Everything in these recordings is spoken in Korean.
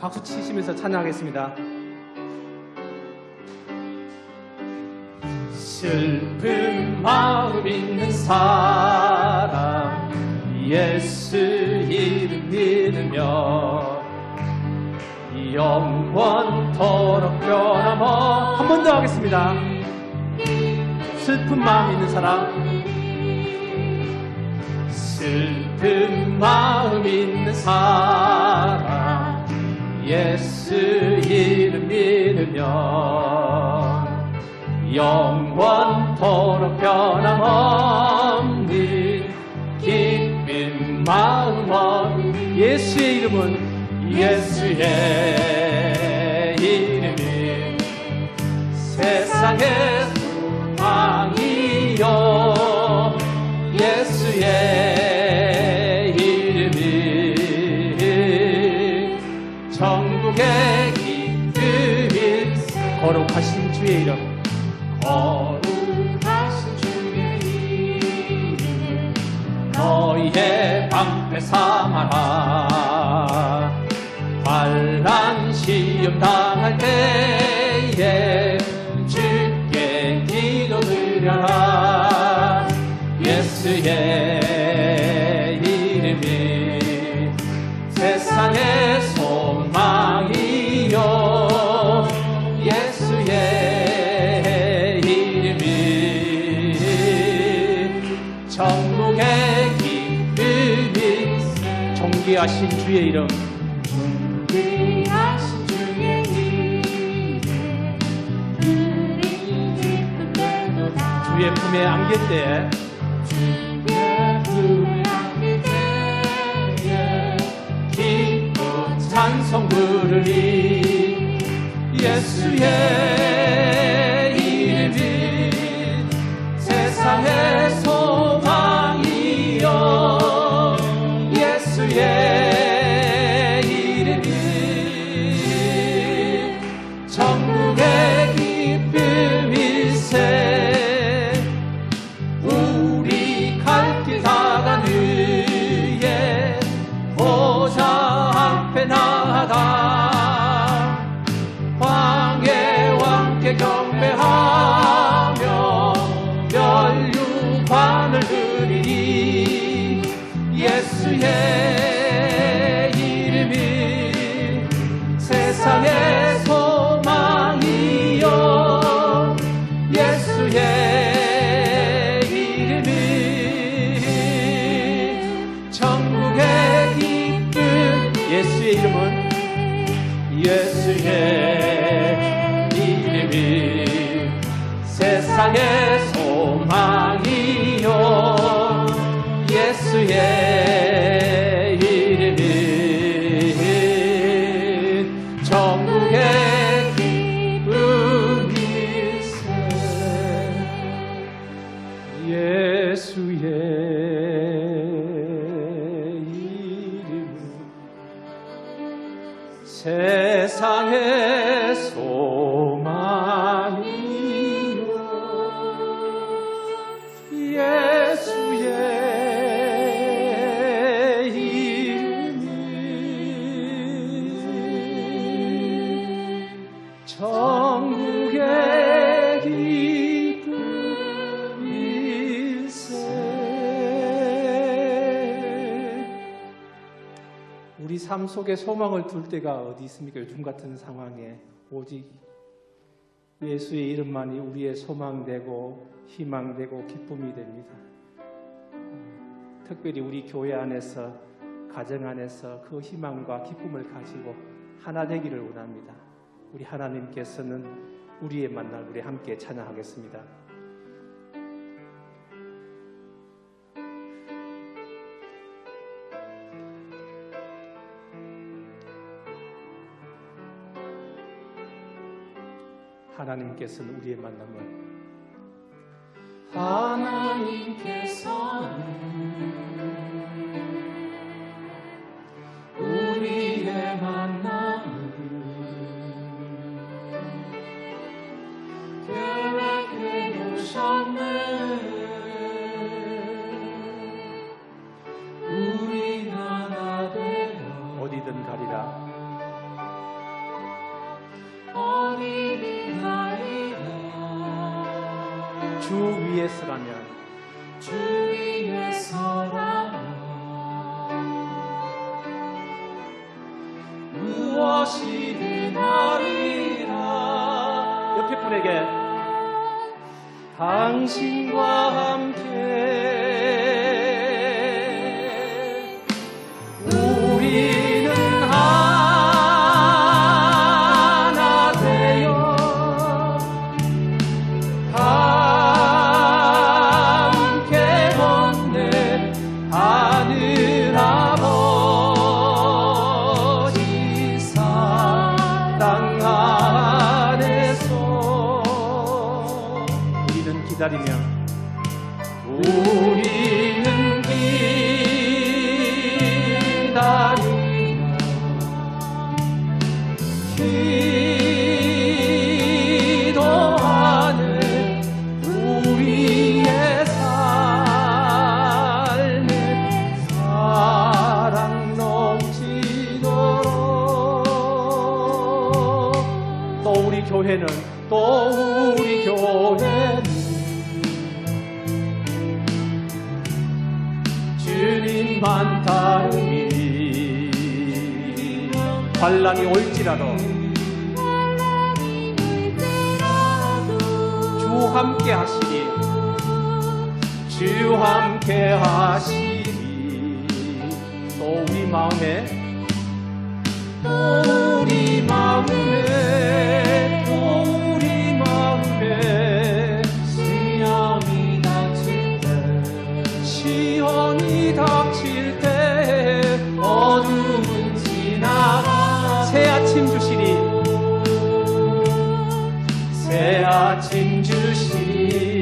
박수 치시면서 찬양하겠습니다. 슬픈 마음 있는 사람 예수 이름 믿으며 영원토록 변함어 한 번 더 하겠습니다. 슬픈 마음 있는 사람 슬픈 마음 있는 사람 예수 이름 믿으며 영원토록 변함없는 기쁜 마음 얻는 예수의 이름은 예수의 이름이 세상의 주의 이름. 거룩하신 주의 이름 너희의 방패 삼아라. 환란 시험 당할 때에 주께 기도 드려라 귀하신 주의 이름. 귀하신 주의 이름 우리 기쁜 때도다 주의 품에 안길 때 주의 품에 안길 때에 기쁜 찬송 부르리 예수의 세상의 소 삶 속에 소망을 둘 때가 어디 있습니까? 요즘 같은 상황에 오직 예수의 이름만이 우리의 소망되고 희망되고 기쁨이 됩니다. 특별히 우리 교회 안에서 가정 안에서 그 희망과 기쁨을 가지고 하나 되기를 원합니다. 우리 하나님께서는 우리의 만날 우리 함께 찬양하겠습니다. 하나님께서는 우리의 만남을. 하나님께서는 심한 다름이 환란이 올지라도 주 함께 하시니 주 함께 하시니 또 우리 마음에 또 우리 마음에 새 아침 주시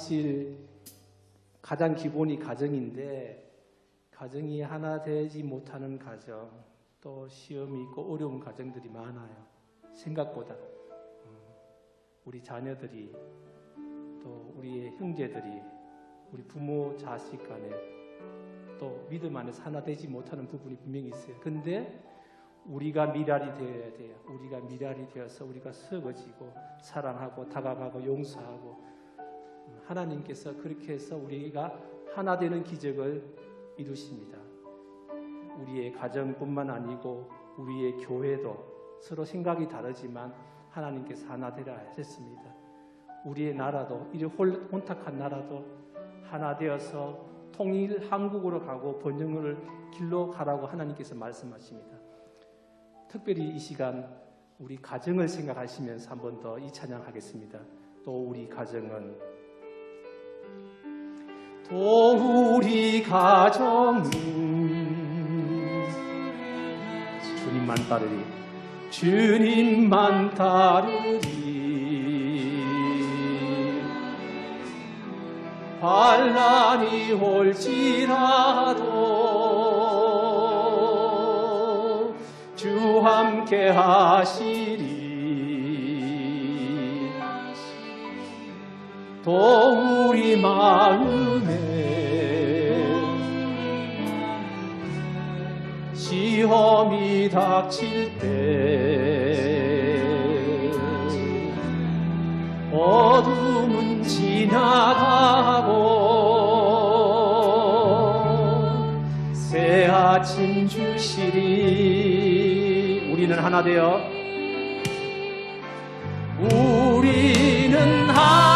사실 가장 기본이 가정인데 가정이 하나 되지 못하는 가정 또 시험이 있고 어려운 가정들이 많아요. 생각보다 음, 우리 자녀들이 또 우리의 형제들이 우리 부모 자식 간에 또 믿음 안에서 하나 되지 못하는 부분이 분명히 있어요. 근데 우리가 미랄이 되어야 돼요. 우리가 미랄이 되어서 우리가 서거지고 사랑하고 다가가고 용서하고 음, 하나님께서 그렇게 해서 우리가 하나 되는 기적을 이루십니다. 우리의 가정뿐만 아니고 우리의 교회도 서로 생각이 다르지만 하나님께서 하나 되라 하셨습니다. 우리의 나라도 이 홀- 혼탁한 나라도 하나 되어서 통일 한국으로 가고 번영을 길로 가라고 하나님께서 말씀하십니다. 특별히 이 시간 우리 가정을 생각하시면서 한 번 더 이 찬양하겠습니다. 또 우리 가정은 또 우리 가정은 주님만 따르리 주님만 따르리. 반란이 올지라도 주 함께 하시 리또 우리 마음에 시험이 닥칠 때 어둠은 지나가고 새 아침 주시리. 우리는 하나 되어. 우리는 하나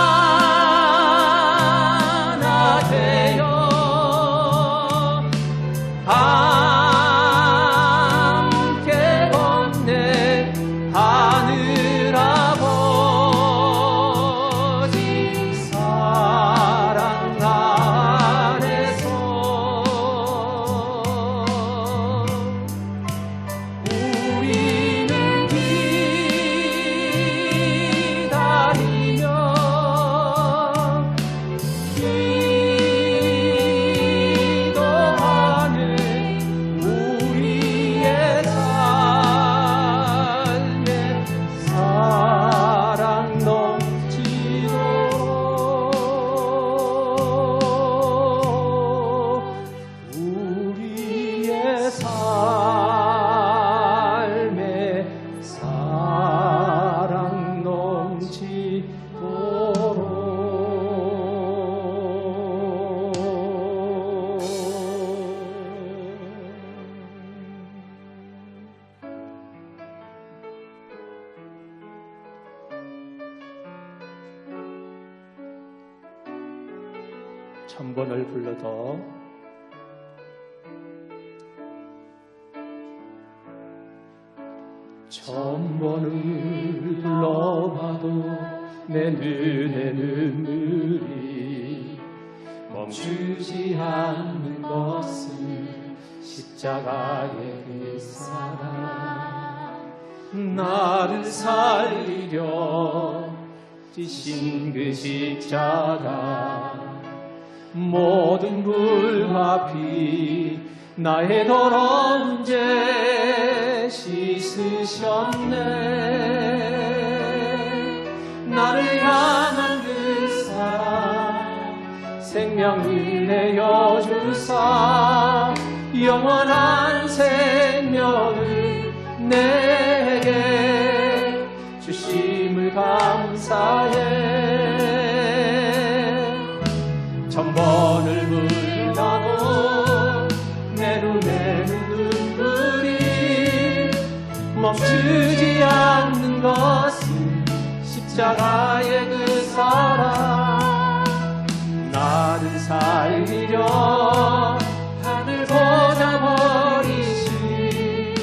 천번을 불러봐도 내 눈에 눈물이 멈추지 않는 것은 십자가의 그 사랑. 나를 살리려 지신 그 십자가 모든 물과 피 나의 더러운 죄 씻으셨네. 나를 향한 그 사랑 생명을 내어 주사 영원한 생명을 내게 주심을 감사 멈추지 않는 것은 십자가의 그 사랑. 나를 살리려 하늘 보자 버리신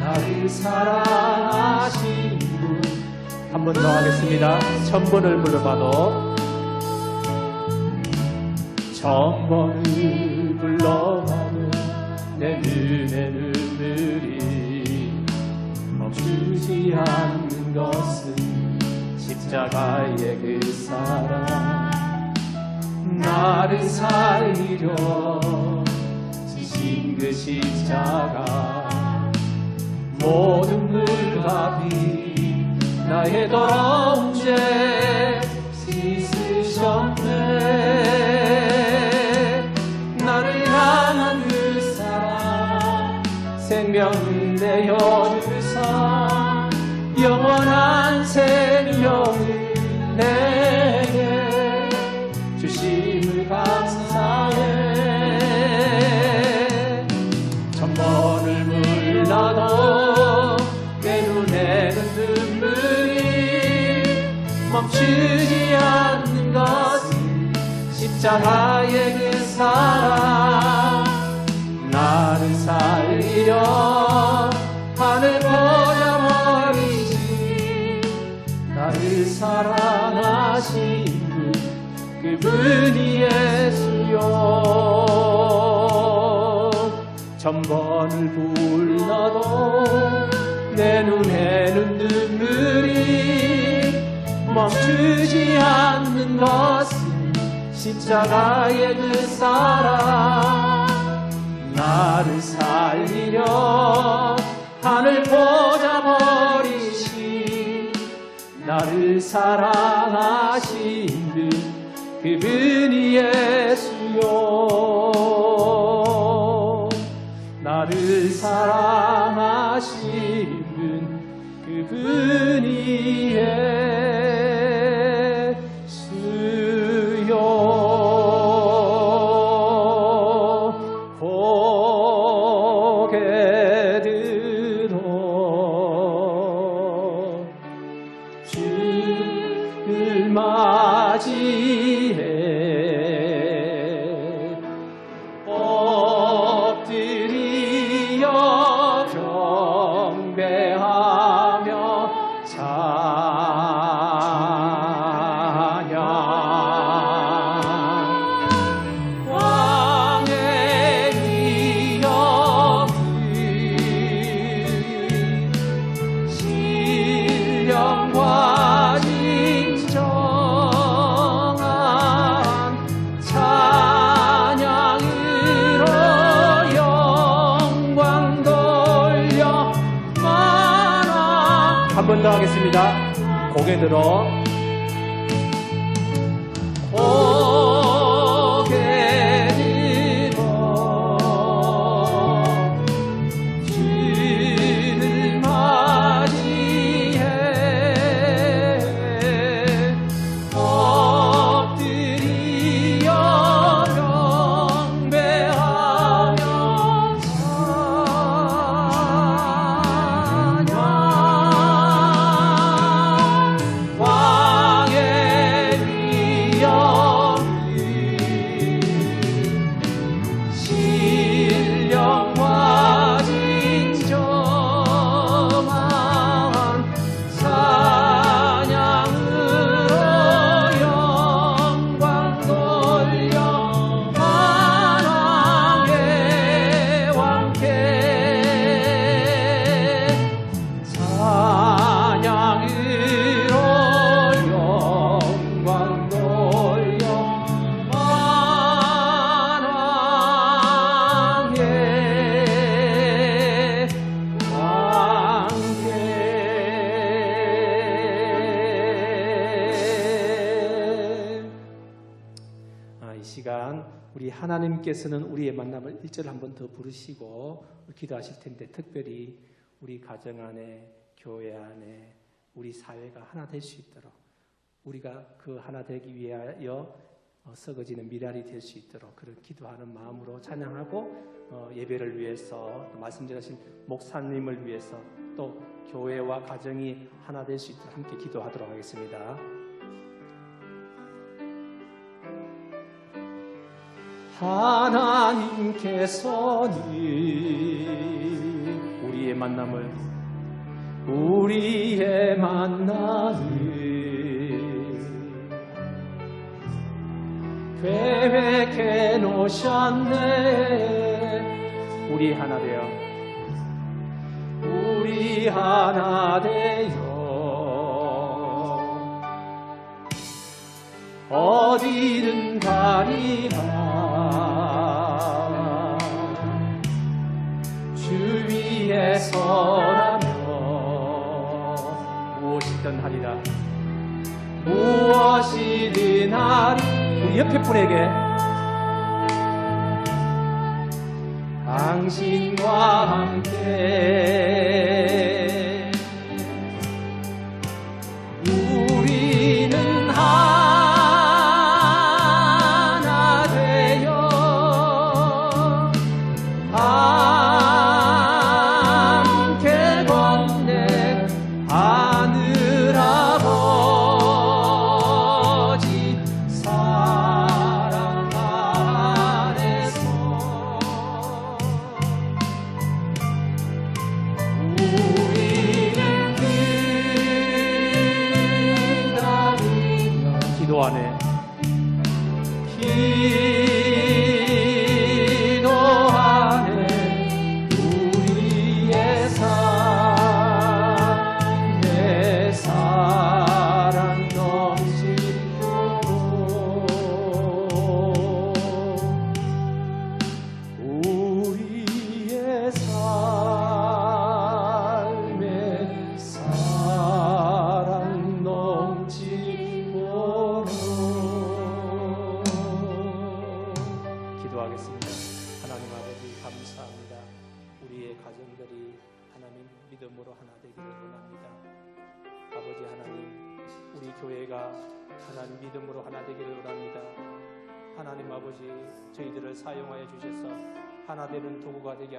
나를 사랑하신 분. 한 번 더 하겠습니다. 천번을 불러봐도 천번을 불러봐도 내 눈에 눈 멈추지 않는 것은 십자가의 그 사랑. 나를 살리려 지신 그 십자가. 모든 물과 비 나의 더러운 죄 씻으셨네. 나를 향한 그 사랑. 생명 되어 생명을 내게 주심을 감사해. 천번을 물러도 내 눈에는 눈물이 멈추지 않는 것은 십자가의 그 사랑. 나를 살리려 사랑하신 분 그분이 예수요 천번을 불러도 내 눈에는 눈물이 멈추지 않는 것은 십자가의 그 사랑. 나를 살리려 하늘 보자 버리시 나를 사랑하신 분 그분이 예수요. 나를 사랑하신 분 그분이 예수 주를 맞이해 한 번 더 하겠습니다. 고개 들어 하나님께서는 우리의 만남을 1절 한 번 더 부르시고 기도하실 텐데 특별히 우리 가정 안에 교회 안에 우리 사회가 하나 될 수 있도록 우리가 그 하나 되기 위하여 어, 썩어지는 미랄이 될 수 있도록 그런 기도하는 마음으로 찬양하고 어, 예배를 위해서 또 말씀 전하신 목사님을 위해서 또 교회와 가정이 하나 될 수 있도록 함께 기도하도록 하겠습니다. 하나님께서는 우리의 만남을. 우리의 만남을 계획해 놓으셨네. 우리 하나 되어. 우리 하나 되어. 어디든 가리라. 하리라. 무엇이든 하리. 우리 옆에 분에게 당신과 함께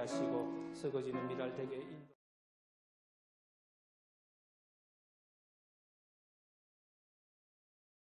하시고 썩어지는 미랄 되게